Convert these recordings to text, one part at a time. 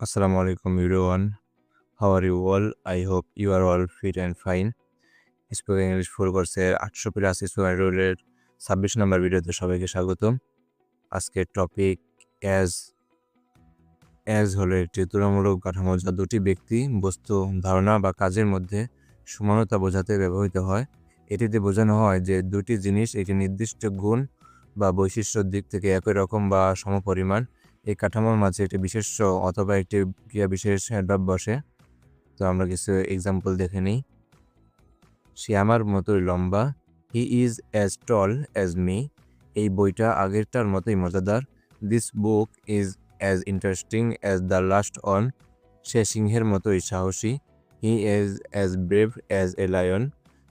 Assalamu আলাইকুম everyone. How are you all? I hope you are all fit and fine. Spoken English full কোর্সের আটশো plus spoken রোলের ছাব্বিশ নম্বর ভিডিওতে সবাইকে স্বাগতম আজকের টপিক অ্যাজ অ্যাজ হলো একটি তুলনামূলক কাঠামো যা দুটি ব্যক্তি বস্তু, ধারণা বা কাজের মধ্যে সমানতা বোঝাতে ব্যবহৃত হয় এটিতে বোঝানো হয় যে দুটি জিনিস একটি নির্দিষ্ট গুণ বা বৈশিষ্ট্যর দিক থেকে একই রকম বা সমপরিমাণ এই কাঠামোর মাঝে একটি বিশেষ অথবা একটি ক্রিয়া বিশেষ অ্যাডভার্ব বসে। তো আমরা কিছু এক্সাম্পল দেখে নিই। সে আমার মতোই লম্বা। He is as tall as me এই বইটা আগেরটার মতোই মজাদার। This book is as interesting as the last one সে সিংহের মতোই সাহসী। He is as brave as a lion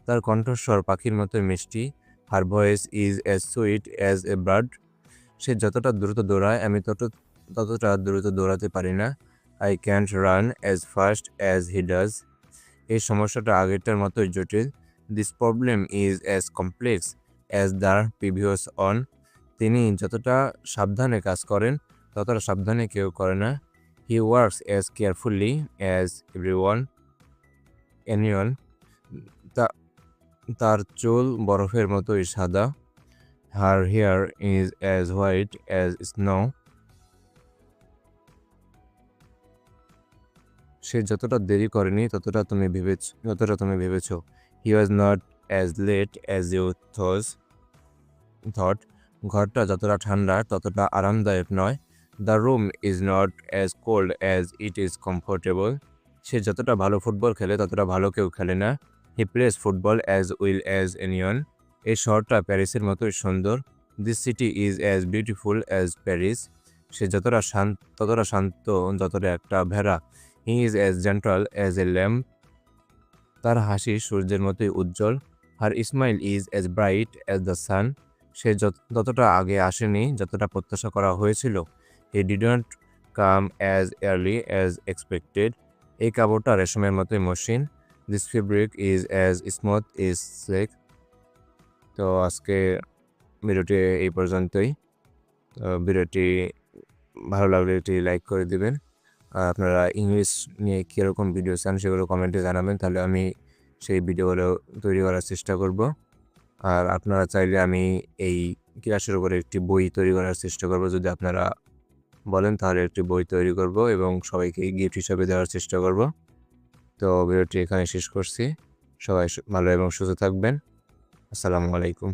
তার কণ্ঠস্বর পাখির মতোই মিষ্টি। Her voice is as sweet as a bird সে যতটা দ্রুত দৌড়ায়, আমি তত ততটা দ্রুত দৌড়াতে পারি না। I can't run as fast as he does এই সমস্যাটা আগেরটার মতোই জটিল। This problem is as complex as the previous one তিনি যতটা সাবধানে কাজ করেন, ততটা সাবধানে কেউ করে না। He works as carefully as every one anyone তার চুল বরফের মতোই সাদা। Her hair is as white as snow সে যতটা দেরি করেনি, ততটা তুমি ভেবেছ, যতটা তুমি ভেবেছ। He was not as late as you thus thought ঘরটা যতটা ঠান্ডা, ততটা আরামদায়ক নয়। The room is not as cold as it is comfortable সে যতটা ভালো ফুটবল খেলে, ততটা ভালো কেউ খেলে না। He plays football as well as anyone এই শহরটা প্যারিসের মতোই সুন্দর। This city is as beautiful as Paris সে যতটা শান্ত ততটা শান্ত, যতটা একটা ভেড়া। He is as gentle as a lamb তার হাসি সূর্যের মতোই উজ্জ্বল। Her smile is as bright as the sun সে যতটা আগে আসেনি, যতটা প্রত্যাশা করা হয়েছিল। He didn't come as early as expected এই কাপড়টা রেশমের মতোই মসৃণ। This fabric is as smooth as silk তো আজকে ভিডিওটি এই পর্যন্তই। তো ভিডিওটি ভালো লাগলে এটি লাইক করে দিবেন। আপনারা ইংলিশ নিয়ে কীরকম ভিডিও চান সেগুলো কমেন্টে জানাবেন, তাহলে আমি সেই ভিডিওগুলো তৈরি করার চেষ্টা করব। আর আপনারা চাইলে আমি এই ক্লাসের উপরে একটি বই তৈরি করার চেষ্টা করব, যদি আপনারা বলেন তাহলে একটি বই তৈরি করব এবং সবাইকে গিফট হিসাবে দেওয়ার চেষ্টা করব। তো ভিডিওটি এখানে শেষ করছি। সবাই ভালো এবং সুস্থ থাকবেন। আসসালামু আলাইকুম।